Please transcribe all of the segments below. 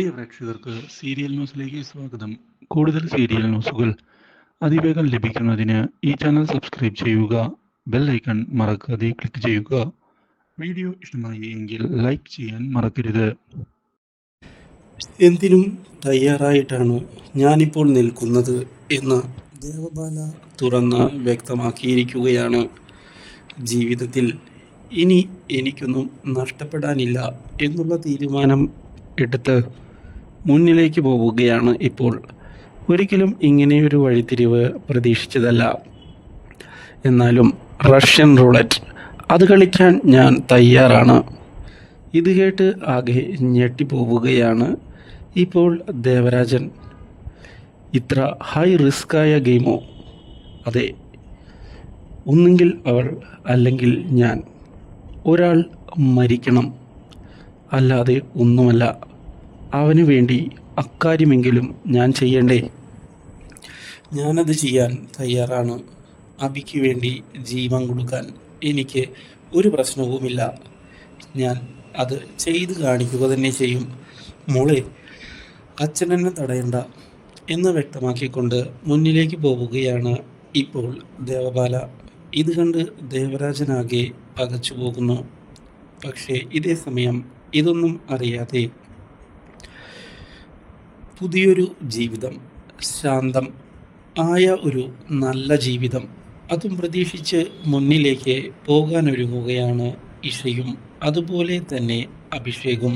പ്രിയ പ്രേക്ഷകർക്ക് സീരിയൽ ന്യൂസിലേക്ക് സ്വാഗതം. കൂടുതൽ സീരിയൽ ന്യൂസുകൾ അതിവേഗം ലഭിക്കുന്നതിന് ഈ ചാനൽ സബ്സ്ക്രൈബ് ചെയ്യുക ബെൽ ഐക്കൺ മറക്കാതെ ക്ലിക്ക് ചെയ്യുക. വീഡിയോ ഇഷ്ടമായി എങ്കിൽ ലൈക്ക് ചെയ്യാൻ മറക്കരുത്. എന്തിനും തയ്യാറായിട്ടാണ് ഞാനിപ്പോൾ നിൽക്കുന്നത് എന്ന് ദേവബാല തുറന്ന് വ്യക്തമാക്കിയിരിക്കുകയാണ്. ജീവിതത്തിൽ ഇനി എനിക്കൊന്നും നഷ്ടപ്പെടാനില്ല എന്നുള്ള തീരുമാനം എടുത്ത് മുന്നിലേക്ക് പോവുകയാണ് ഇപ്പോൾ. ഒരിക്കലും ഇങ്ങനെയൊരു വഴിത്തിരിവ് പ്രതീക്ഷിച്ചതല്ല. എന്നാലും റഷ്യൻ റൂളറ്റ് അത് കളിക്കാൻ ഞാൻ തയ്യാറാണ്. ഇത് കേട്ട് ആകെ ഞെട്ടിപ്പോവുകയാണ് ഇപ്പോൾ ദേവരാജൻ. ഇത്ര ഹൈ റിസ്ക്കായ ഗെയിമോ? അതെ. ഒന്നുകിൽ അവൾ അല്ലെങ്കിൽ ഞാൻ. ഒരാൾ മരിക്കണം. അല്ലാതെ ഒന്നുമല്ല. അവന് വേണ്ടി അക്കാര്യമെങ്കിലും ഞാൻ ചെയ്യണ്ടേ? ഞാനത് ചെയ്യാൻ തയ്യാറാണ്. അബിക്ക് വേണ്ടി ജീവൻ കൊടുക്കാൻ എനിക്ക് ഒരു പ്രശ്നവുമില്ല. ഞാൻ അത് ചെയ്ത് കാണിക്കുക തന്നെ ചെയ്യും. മോളെ അച്ഛനെന്നെ തടയണ്ട എന്ന് വ്യക്തമാക്കിക്കൊണ്ട് മുന്നിലേക്ക് പോവുകയാണ് ഇപ്പോൾ ദേവബാല. ഇത് കണ്ട് ദേവരാജനാകെ പകച്ചു പോകുന്നു പക്ഷേ ഇതേ സമയം ഇതൊന്നും അറിയാതെ പുതിയൊരു ജീവിതം ശാന്തം ആയ ഒരു നല്ല ജീവിതം. അതും പ്രതീക്ഷിച്ച് മുന്നിലേക്ക് പോകാനൊരുങ്ങുകയാണ് ഇഷയും. അതുപോലെ തന്നെ അഭിഷേകും.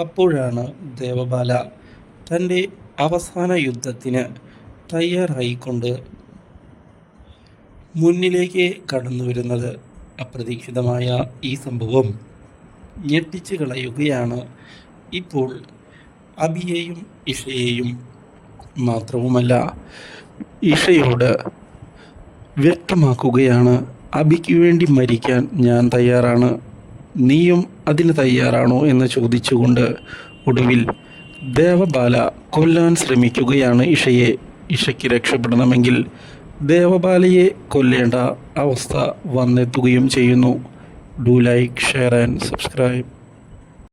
അപ്പോഴാണ് ദേവബാല തന്റെ അവസാന യുദ്ധത്തിന് തയ്യാറായിക്കൊണ്ട് മുന്നിലേക്ക് കടന്നു വരുന്നത്. അപ്രതീക്ഷിതമായ ഈ സംഭവം ഞെട്ടിച്ചു കളയുകയാണ് ഇപ്പോൾ അബിയെയും ഇഷയെയും മാത്രവുമല്ല ഇഷയോട് വ്യക്തമാക്കുകയാണ് അബിക്ക് വേണ്ടി മരിക്കാൻ ഞാൻ തയ്യാറാണ്. നീയും അതിന് തയ്യാറാണോ? എന്ന് ചോദിച്ചുകൊണ്ട് ഒടുവിൽ ദേവബാല കൊല്ലാൻ ശ്രമിക്കുകയാണ് ഇഷയെ. ഇഷയ്ക്ക് രക്ഷപ്പെടണമെങ്കിൽ ദേവബാലയെ കൊല്ലേണ്ട അവസ്ഥ വന്നെത്തുകയും ചെയ്യുന്നു. Do like share and subscribe.